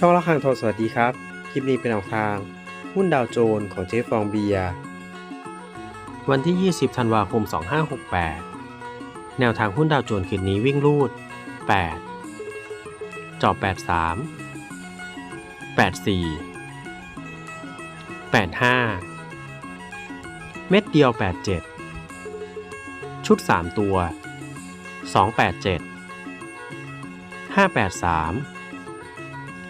ช่องละครังทองสวัสดีครับ คลิปนี้เป็นแนวทาง หุ้นดาวโจนส์ของเจ๊ฟองเบียวันที่ 20 ธันวาคม 2568 แนวทางหุ้นดาวโจนส์คืนนี้วิ่งรูด 8 จอบ 83 84 85 เม็ดเดียว 87 ชุด 3 ตัว 287 583